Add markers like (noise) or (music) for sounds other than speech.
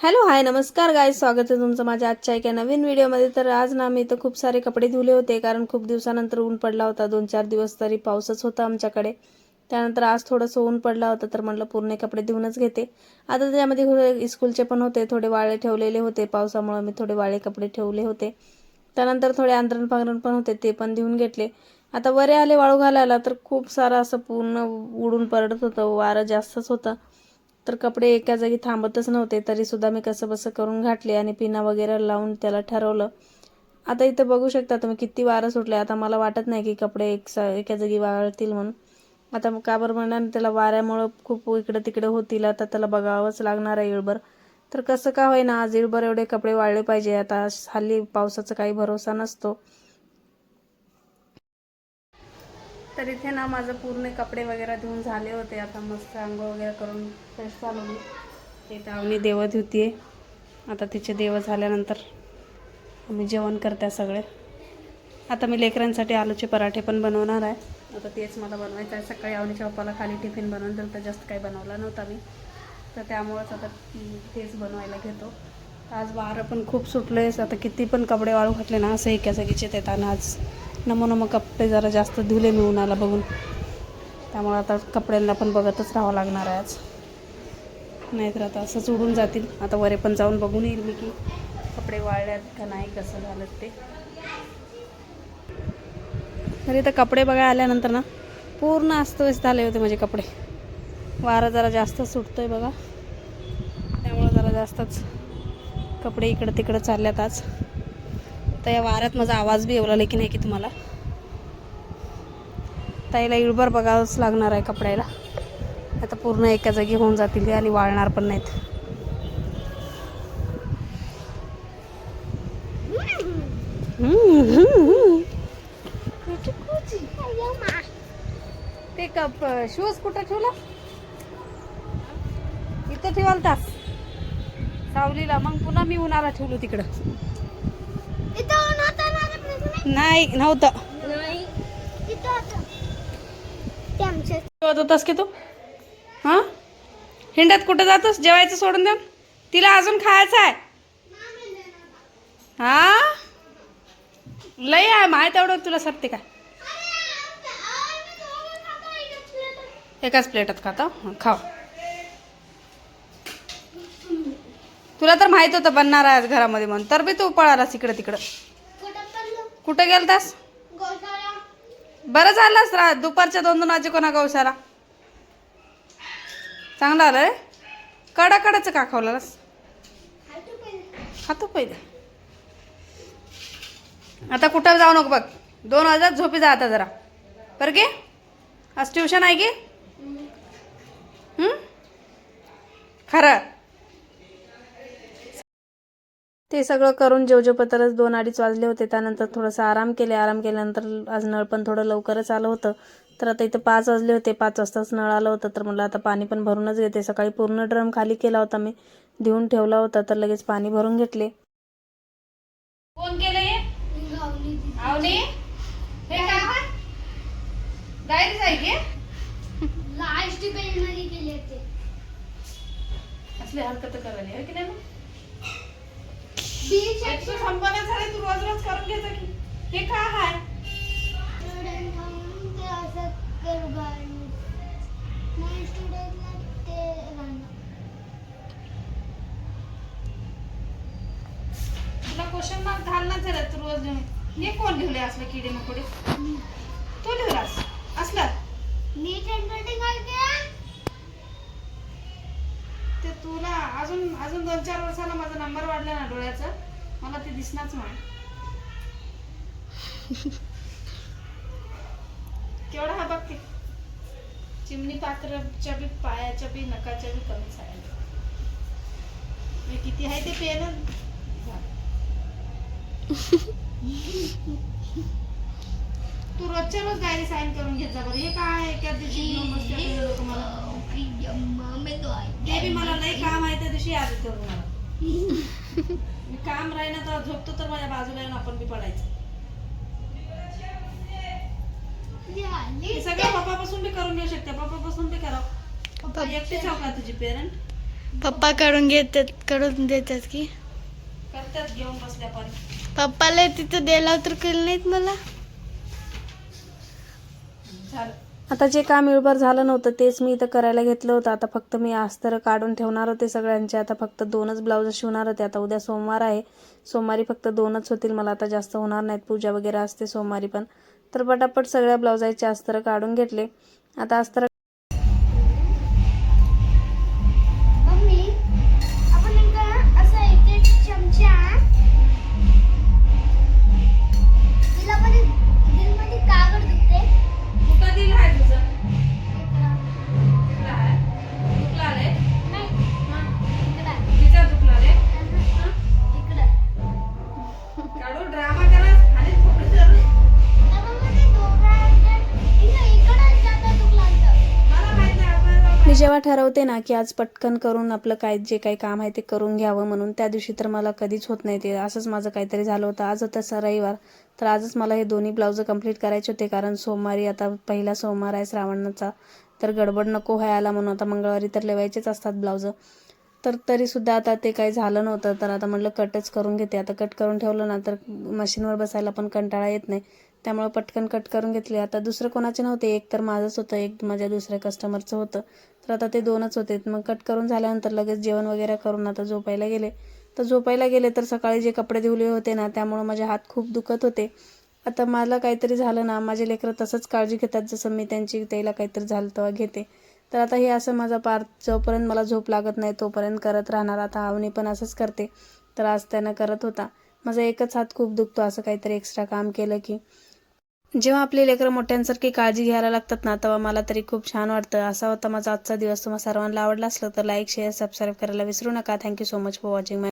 Hello hi नमस्कार गाय स्वागत आहे तुमचं माझ्या आजच्या एका नवीन व्हिडिओमध्ये. तर आज ना मी तर खूप सारे कपडे धुले होते कारण खूप दिवसानंतर ऊन पडला होता. दोन चार दिवस तरी पाऊसच होता आमच्याकडे. त्यानंतर आज थोडंसं ऊन पडला होता तर म्हटलं पूर्ण कपडे धुवूनच घेते. आता त्यामध्ये स्कूलचे पण होते थोडे वाळे ठेवलेले होते. पावसामुळे मी थोडे वाळे कपडे ठेवले होते. त्यानंतर थोडे आंतरण पांघरण पण होते ते पण धुवून घेतले. आता वरे आले वाळू घालायला तर खूप सारं असं पूर्ण उडून पडत होतं वारं जास्तच होतं. तर कपडे एका जागी थांबतच नव्हते तरी सुद्धा मी कसं बसं करून घातले आणि पिना वगैरे लावून त्याला ठरवलं. आता इथं बघू शकता तुम्ही किती वारं सुटले. आता मला वाटत नाही की कपडे एक सा एका जागी वाळतील म्हणून. आता का बरं म्हणणार? त्याला वाऱ्यामुळं खूप इकडं तिकडे होतील. आता त्याला बघावंच लागणार आहे इळभर. तर कसं का होईना? आज इळभर एवढे कपडे वाळले पाहिजे. आता हल्ली पावसाचा काही भरोसा नसतो. तर इथे ना माझं पूर्ण कपडे वगैरे धुवून झाले होते. आता मस्त आंघोळ वगैरे करून फ्रेश झालो मी. ते तावणी देवं धुते आता तिचे देव झाल्यानंतर आम्ही जेवण करते सगळे. आता मी लेकरांसाठी आलूचे पराठे पण बनवणार आहे. आता तेच मला बनवायचं आहे. सकाळी आवडीच्या पप्पाला खाली टिफिन बनवून दिलं तर जास्त काही बनवला नव्हता मी. तर त्यामुळंच आता तेच बनवायला घेतो. आज वारं पण खूप सुटलं आहे आता किती पण कपडे वाळू घातले ना असं एका जागीचे येतात आज नमो नमो कपडे जरा जास्त धुले मी उन्हाला बघून. त्यामुळे आता कपड्यांना पण बघतच राहावं लागणार आहे आज. नाहीतर आता असंच उडून जातील. आता वरे पण जाऊन बघून येईल मी की कपडे वाळल्यात का नाही कसं झालं ते. तरी तर कपडे बघायला आल्यानंतर ना पूर्ण अस्तव्यस्त झाले होते माझे कपडे. वारा जरा जास्त सुटतोय बघा. त्यामुळं जरा जास्तच कपडे इकडं तिकडं चालल्यात आज. तर या वाऱ्यात माझा आवाज बी एवढा की नाही की तुम्हाला? ताईला इळभर बघावंच लागणार आहे कपड्याला. आता पूर्ण एका जागी होऊन जातील ते आणि वाळणार पण नाहीत. ते कप शूज कुठं ठेवला? इथं ठेवाल तास सावलीला. मग पुन्हा मी उन्हाला ठेवलो तिकडं. नाही नव्हतं. जेवत होतास की तू? हां? हिंडत कुठं जातोस? जेवायचं सोडून द्या तिला अजून खायचं आहे. हा? लय आहे माय तेवढं तुला सरते काय एकाच प्लेटात खाता? खाव तुला तर माहीत होतं बनणार आहे आज घरामध्ये म्हणून. तर बी तू पळालास इकडं तिकडं. कुठं गेलतास? बरं झालंस रा दुपारच्या दोन दोन वाजे कोणा गवशाला चांगलं आलं रे. कडा कडाचं का खावलास? खातो पहिले. आता कुठं जाऊ नको बघ. दोन वाजता झोपी जा आता जरा. बरं की? आज ट्युशन आहे की? खरं. ते सगळं करून जेवजेपतरच दोन अडीच वाजले होते. त्यानंतर थोडंसं आराम केले. आराम केल्यानंतर आज नळ पण थोडं लवकरच आलं होतं. तर आता इथं पाच वाजले होते. पाच वाजताच नळ आलं होतं. तर म्हटलं आता पाणी पण भरूनच घेते. सकाळी पूर्ण ड्रम खाली केला होता मी. देऊन ठेवला होता. तर लगेच पाणी भरून घेतले. कोण केले आवनी हे काय डायरीच आहे की? असले हरकत करायला आहे की नाही मग? संपन्न तू रोज रोज करून की. हे तुला क्वेश्चन मार्क घालणार झालं तू रोज हे कोण लिहिले असलं किडे मकोडे? तू लिहिलास मी ते तुला अजून अजून दोन चार वर्षाला माझा नंबर वाढला ना डोळ्याचा. मला ते दिसणारच नाही (laughs) केवढा हा बघ ते. चिमणी पात्राच्या बी पायाच्या बी नकाच्या बी कमीच आहे हे किती आहे ते पेन? (laughs) तू रोजच्या रोज डायरी साईन करून घेत जा बरं. हे काय आहे? एका दिवशी लोकं मला. ते बी मला नाही काम आहे त्या दिवशी याद करून मला. (laughs) मी काम राहिना तर झोपतो तर माझ्या बाजूला येऊन आपण बी पडायचं. हे सगळं पप्पापासून बी करून घेऊ शकते. पप्पापासून बी करा. एकटेच आहो का तुझी पेरेंट पप्पा करून घेतात करून देतात की. करतात घेऊन बसल्या पण. पप्पाला तिथं दिला तर केलं नाहीत मला. आता जे काम इळभर झालं नव्हतं तेच मी इथं करायला घेतलं होतं. आता फक्त मी अस्तर काढून ठेवणार होते सगळ्यांचे. आता फक्त दोनच ब्लाऊज शिवणार होते. आता उद्या सोमवार आहे. सोमवारी फक्त दोनच होतील. मला आता जास्त होणार नाहीत. पूजा वगैरे असते सोमवारी पण. तर पटापट सगळ्या ब्लाऊजाचे अस्तर काढून घेतले. आता अस्तर मी जेव्हा ठरवते ना की आज पटकन करून आपलं काय जे काही काम आहे ते करून घ्यावं म्हणून त्या दिवशी तर मला कधीच होत नाही ते. असंच माझं काहीतरी झालं होतं. आज तसा रविवार. तर आजच मला हे दोन्ही ब्लाऊज कंप्लीट करायचे होते कारण सोमवारी आता पहिला सोमवार आहे श्रावणाचा तर गडबड नको व्हायला म्हणून आता मंगळवारी तर लेवायचेच असतात ब्लाऊज तर तरीसुद्धा आता ते काही झालं नव्हतं. तर आता म्हटलं कटच करून घेते. आता कट करून ठेवलं ना तर मशीनवर बसायला पण कंटाळा येत नाही. त्यामुळं पटकन कट करून घेतले. आता दुसरं कोणाचे नव्हते? एक तर माझंच होतं एक माझ्या दुसऱ्या कस्टमरचं होतं. तर आता ते दोनच होते. मग कट करून झाल्यानंतर लगेच जेवण वगैरे करून आता झोपायला गेले. तर झोपायला गेले तर सकाळी जे कपडे धुवले होते ना त्यामुळं माझे हात खूप दुखत होते. आता मला काहीतरी झालं ना माझे लेकरं तसंच काळजी घेतात जसं मी त्यांची त्याला काहीतरी झालं तेव्हा घेते. तर आता हे असं माझा पार जोपर्यंत मला झोप लागत नाही तोपर्यंत करत राहणार. आता आवनी पण असंच करते. तर आज त्यानं करत होता. माझा एकच हात खूप दुखतो असं काहीतरी एक्स्ट्रा काम केलं की. जेव्हा आपले लेकरं मोठ्यांसारखी काळजी घ्यायला लागतात ना तेव्हा मला तरी खूप छान वाटतं. असा होता माझा आजचा दिवस. तुम्हाला सर्वांना आवडला असलं तर लाईक शेअर सबस्क्राईब करायला विसरू नका. Thank you so much for watching my